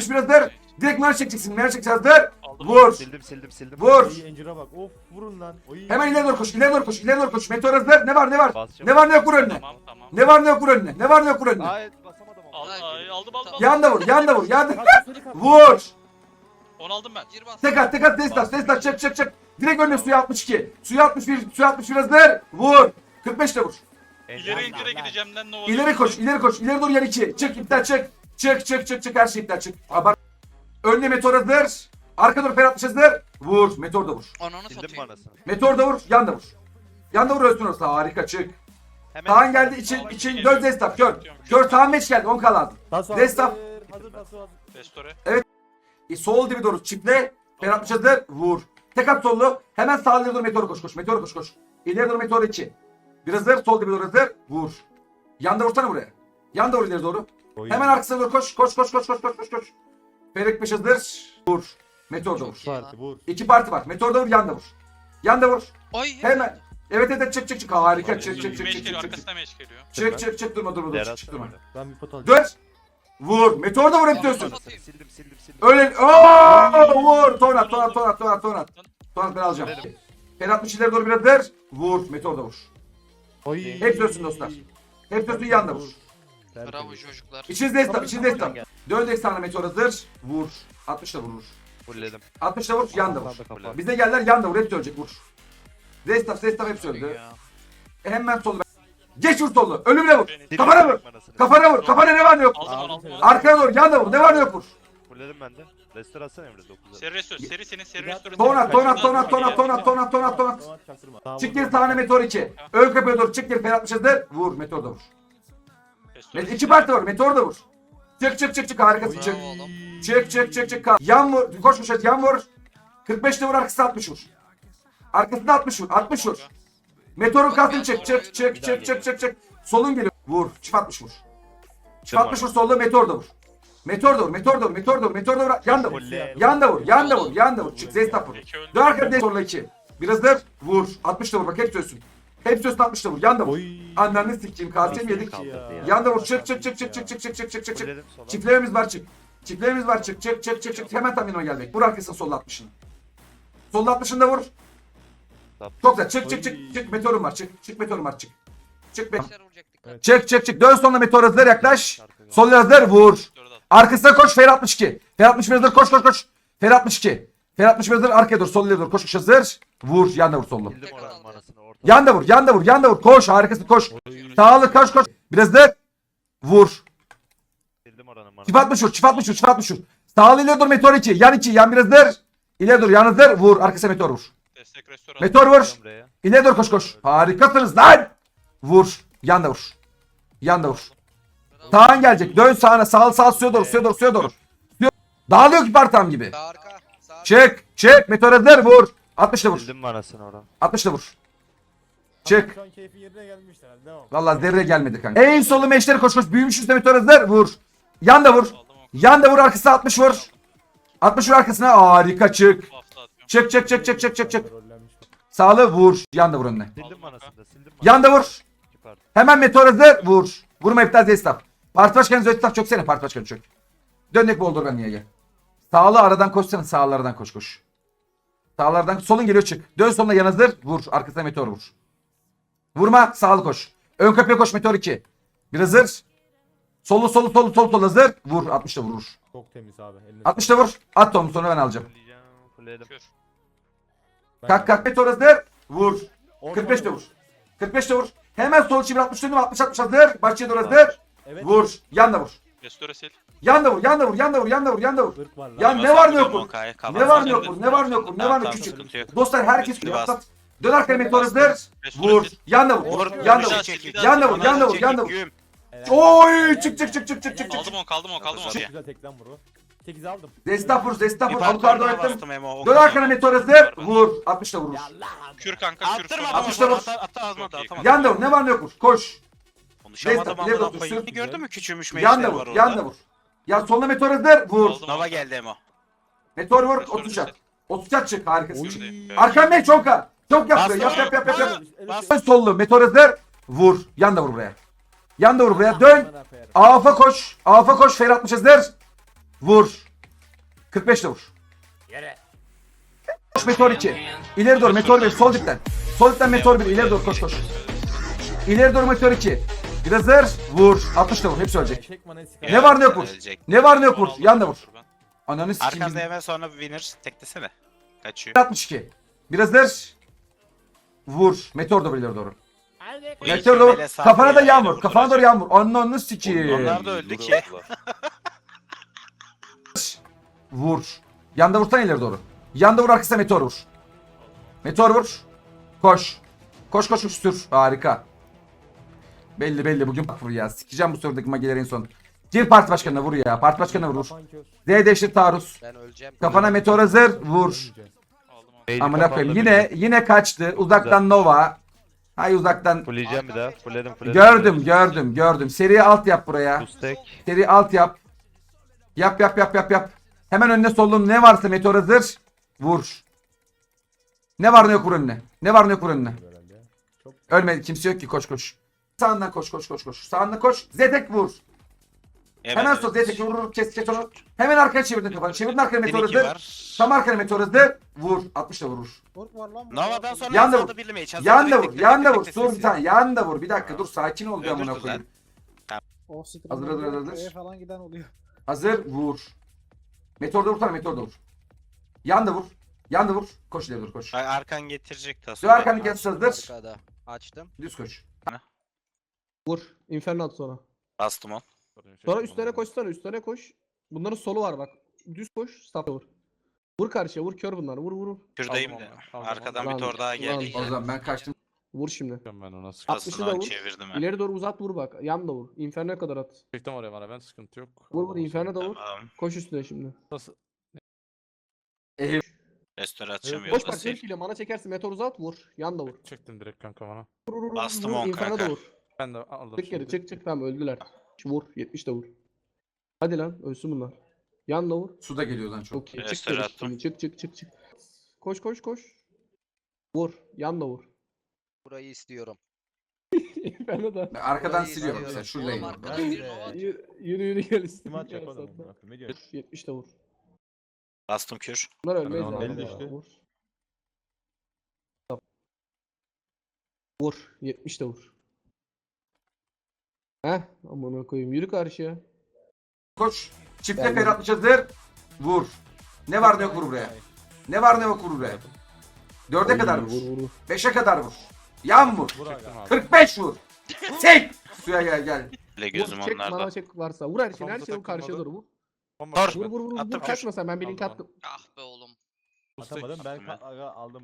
60 biraz der. Direkt mer çekeceksin. Mer çekeceğiz der. Aldım. Vur. Sildim sildim sildim. Vur. İyi encire bak. Of vurun lan. Oy. Hemen ileri doğru koş. ileri doğru koş. ileri doğru koş. Meteor hazır. Ne var ne var? Basacağım. Ne var ne yok vur önüne. Tamam tamam. Ne var ne yok vur önüne. Ne var ne yok vur önüne. Hayır basamadım Al, ay, aldım aldım aldım. Yanda vur. Yanda vur. Yanda. Kalk, seri kalk. Vur. Onu aldım ben. Gir bas. Tek at tek at destat destat çek çek çek. Direkt önüne suya 62. Suya 61. Suya 61 hazır. Vur. 45 de vur. İleri ileri gideceğim lan ne olur. İleri koş, ileri koş. İleri doğru yer 2. Çık iptal çık. Çık çık çık çık her şey iptal çık. Abart. Önüne meteor hazır. Arka doğru Ferhat hazır. Vur. Meteor da vur. Ananı Sildim satayım. Meteor da vur. Yan da vur. Yan da vur ölsün orası. Harika çık. Hemen. Kaan geldi için için dört destak kör. Kör tamam meç geldi 10 kalan. Hazır. Hazır hazır. Restore. E, sol dibi doğru çiftle. Ferhat hazır. Vur. Tek at sollu. Hemen sağ ileri doğru meteor koş koş. Meteor koş koş. İleri doğru meteor 2. Biraz hazır. Sol dibi doğru hazır. Vur. Yanda vursana buraya. Yanda vur ileri doğru. Oy. Hemen arkasına doğru koş. Koş koş koş koş koş koş koş. Ferik 5 hazır. Vur. Meteor da vur. Parti vur. İki parti var. Meteor da vur, yan da vur. Yan da vur. Ay. Hemen. Evet evet çık çık çık. Harika çık çık çık çık geliyor çık çık. arkasına meş geliyor. Çık çık çık durma durma durma çık çık durma. Ben bir pot alacağım. Dön. Vur. Meteor da vur hep diyorsun. Sildim sildim sildim. Öyle. Ooo vur. Tonat tonat tonat tonat tonat. Tonat ben alacağım. Ferhat ileri doğru biraz der. Vur. Meteor da vur. Oy. Hep dönsün dostlar. Hep dönsün yan da vur. Bravo çocuklar. İçinizde esnaf içinizde esnaf. Dön de sana meteor hazır. Vur. 60 da vurur. Fulledim. 60 da vur yan da vur. Bize geldiler yan da vur. Hep ölecek vur. Zestaf Zestaf hep öldü. E, hemen solu. Geç vur solu. Ölümle vur. Kafana vur. Kafana vur. Kafana ne var ne yok. Arkana doğru. Yan da vur. Ne var ne yok vur. Fulledim ben de. Restore atsana Emre 9'a. Seri restore. Seri senin seri restore. Tonat tonat tonat tonat tonat tonat tonat tonat. Çık geri sahne meteor 2. Ön kapıya doğru çık geri Ferhat. Vur meteor da vur. Met iki parti var meteor da vur. Çık çık çık çık harikasın çık. Bravo oğlum. Çık çık çık çık. Yan vur. Koş koş et yan vur. 45'te vur arkasına 60 vur. Arkasına 60 vur. 60 vur. Meteorun kalsın çık çık çık çık çık çık çık. Solun geliyor. Vur. Çift 60 vur. Çift 60 vur solda meteor da vur. Meteor da vur. Meteor da vur. Meteor da vur. Meteor da vur. Yan da vur. Yan da vur. Yan da vur. Yan da vur. Çık Zestaf vur. Dön arkada de zorla 2. Biraz da vur. 60 da vur. Bak hep söylüyorsun. Hep söylüyorsun 60 da vur. Yan da vur. Oy. Annenle sikeyim. Mi yedik? Kaldırdı ya. Yan da vur. Çık çık çık çık çık çık çık çık çık çık. Sola. Çiftlerimiz var çık. Çiftlerimiz var çık çık çık çık çık. Hemen tam yanıma gelmek. Vur arkasına solda 60'ını. Solda 60'ını da vur. Çok güzel. Çık çık çık çık. Meteorum var çık. Çık meteorum var çık. Çık be. Çık çık çık. Dön sonuna meteor hazır yaklaş. Sol hazır vur. Arkasına koş Fer 62. Fer 61 hazır koş koş koş. Fer 62. Fer 61 hazır arkaya dur sol ileri dur koş koş hazır. Vur yan da vur sollu. Yan da vur yan da vur yan da vur. Koş harikasın koş. Sağlı koş koş. Biraz da vur. Çift. 60 vur çift 60 vur çift 60 vur. Sağlı ileri dur meteor 2. Yan 2 yan biraz dır. İleri dur yan hızdır vur. Arkasına meteor vur. Destek restore. Meteor vur. İleri dur koş koş. Harikasınız lan. Vur. Yan da vur. Yan da vur. Sağın gelecek. Dön sağına. Sağ sağ suya doğru suya doğru suya doğru. Suya- Dağılıyor ki partam gibi. Sağ arka. Sağ arka. Çık. Çık. Meteor hazır. Vur. 60 da vur. Sildim manasını oran. 60 da vur. Çık. Şu an keyfi yerine gelmişler. hadi Devam. Vallahi zerre gelmedi kanka. En solu meşleri koş koş. Büyümüş üstte meteor hazır. Vur. Yan da vur. Yan da vur arkasına 60 vur. 60 vur arkasına. Harika çık. Çık çık çık çık çık çık çık. Rollenmiş. Sağlı vur. Yan da vur önüne. Sildim sildim. Yan da vur. Hemen meteor hazır. Vur. Vurma iptal Zestaf. Parti başkanı Zestaf çok sene. Parti başkanı çok. Dönnek boldur ben niye gel. Sağlı aradan koşsana. Sağlardan koş koş. Sağlardan solun geliyor çık. Dön soluna yan hazır. Vur. Arkasına meteor vur. Vurma. Sağlı koş. Ön kapıya koş meteor 2. Bir hazır. Solu solu solu solu solu hazır. Vur. 60 da vurur. Çok temiz abi. Eline 60 da vur. At onu sonra ben alacağım. Kür. Kalk kalk meteor hazır. Vur. Orman 45 de olur. vur. 45 de vur. Hemen sol çevir 60 dönüm 60 60 hazır. Bahçeye doğru hazır. Evet. Vur. Yan da vur. Restore sil. Yan da vur. Yan da vur. Yan da vur. Yan da vur. Yan da vur. Irk var lan. Ya ne var ne yok vur. Ne var ne yok vur. Ne var ne yok vur. Ne var ne küçük. Dostlar herkes bas. atlat. Dön arkaya meteor hazır. Vur. Yan da vur. Vur. Yan da vur. Yan da vur. Yan da vur. Yan da vur. Oy çık çık çık çık çık çık çık. Aldım onu kaldım onu kaldım onu. Çok güzel tek lan bro. 8 aldım. Vur. Bir vur. Avukardo ettim. Dön arkana meteor hazır. Vur. 60 da vurur. Kür kanka kür. Attırma sonra. adamı. Atışta vur. Atla atla ağzına da Çok iyi. atamadım. Yan da vur. Ne var ne yok vur. Koş. Konuşamadım amına koyayım. Gördün mü küçülmüş Yan da var vur. Yan da orada. vur. Ya soluna meteor hazır. Vur. Nova geldi Emo. Meteor vur. Restore 30 sil. at. 30 at çık. Harikasın. Arkan ne çok ha. Çok yap. Yap yap yap yap. yap. Bas. Dön sollu. Meteor hazır. Vur. Yan da vur buraya. Yan da vur buraya. Dön. Afa koş. Afa koş. Fer 60 hazır. Vur. 45 de vur. Yere. Koş meteor 2. İleri doğru meteor 1 sol dipten. Sol dipten meteor 1 ileri doğru koş koş. İleri doğru meteor 2. Biraz hazır. Vur. 60 da vur. Hepsi ölecek. Ne var ne yok vur. Ölecek. Ne var ne yok vur. Yan da vur. Ananı sikeyim. Arkanda hemen sonra winner teklesene. Kaçıyor. 62. Biraz hazır. Vur. Meteor da vur ileri doğru. Meteor da vur. Kafana da vur. Kafana doğru yan vur. Ananı sikeyim. Onlar da öldü ki. Vur. Yanda vursan ileri doğru. Yanda vur arkasına meteor vur. Meteor vur. Koş. Koş koş koş sür. Harika. Belli belli bugün bak vur ya. Sikeceğim bu sorudaki magilerin son. Gir parti başkanına vur ya. Parti başkanına vur. Kafan kör. Z değiştir taarruz. Ben öleceğim. Kafana meteor hazır. Vur. Beyli Amına koyayım. kafamda Yine yine kaçtı. Uzaktan Nova. Hay uzaktan. Fulleyeceğim bir daha. Fullledim fullledim. Gördüm gördüm gördüm. Seri alt yap buraya. Ustek. Seri alt yap. Yap yap yap yap yap. Hemen önüne solun ne varsa meteor hazır. Vur. Ne var ne yok vur önüne. Ne var ne yok vur önüne. Ölmedi kimse yok ki koş koş. Sağından koş koş koş koş. Sağından koş. Zetek vur. Evet, Hemen evet. sol Zetek vur vur kes kes onu. Hemen arkaya çevirdin kafanı. Çevirdin arkaya meteor var. Tam arkaya meteor hazır. Vur. 60 da vurur. Nova'dan sonra Yan da vur. Yan da vur. Yan da vur. Dur bir sesi. tane. Yan da vur. Bir dakika dur sakin ol bir Öldürdü amına lan. koyayım. O Hazır, hazır, hazır, hazır. falan giden oluyor. Hazır vur. Meteor da vur tane meteor da vur. Yan da vur. Yan da vur. Koş ileri dur koş. Bak arkan getirecek Dön tasarım. arkanı kes hazır. Arkada. Açtım. Düz koş. Vur. Inferno at sonra. Bastım on. Sonra üstlere koşsana üstlere koş. Bunların solu var bak. Düz koş. Stop'a vur. Vur karşıya vur kör bunlar. Vur vur vur. Şuradayım Aldım da. onu, aldım Arkadan onu. bir tor daha geldi. O zaman ben kaçtım. Vur şimdi. Ben ona sıkıntı. 60'ı da vur. çevirdim ben. İleri doğru uzat vur bak. Yan da vur. Inferno'ya kadar at. Çektim oraya bana ben sıkıntı yok. Vur vur Inferno da vur. Tamam. Koş üstüne şimdi. Nasıl? Ee, Restorasyon Koş yolda bak sil. ile mana çekersin. Meteor uzat vur. Yan da vur. Çektim direkt kanka bana. Vur vur vur. Bastım vur. on Inferno da kanka. vur. Ben de aldım Çık geri şimdi. çık çık tamam öldüler. Vur 70 de vur. Hadi lan ölsün bunlar. Yan da vur. su da geliyor lan çok. Çok iyi. Çık attım. Çık çık çık çık. Koş koş koş. Vur. Yan da vur. Burayı istiyorum. Ben arkadan Burayı siliyorum mesela şuradayım. Oğlum arkadan bir de- nova. Yürü yürü, yürü gel üstüne. Kim atacak oğlum? Ne diyorsun? 70 de vur. Bastım kür. Bunlar ölmez yani. aldım. düştü. Vur. Vur. 70 de vur. Heh. Amına koyayım. Yürü karşıya. Koş. Çifte fer 60 hazır. Vur. Ne var ne yok vur buraya. Ne var ne yok vur buraya. 4'e kadar Vur vur. vur vur. 5'e kadar vur. Yan vur. Vur Çektim abi. 45 vur. Çek. Suya gel gel. Bile Vur gözüm çek onlarda. mana çek varsa. Vur her şeyin her Kafamıza şeyin karşıya takılmadı. doğru vur. Bomba attım Vur vur vur. Attım Vur kür. kaçma sen ben bir link Aldım attım. Ah be oğlum. Atamadım ben attım ka- aldım.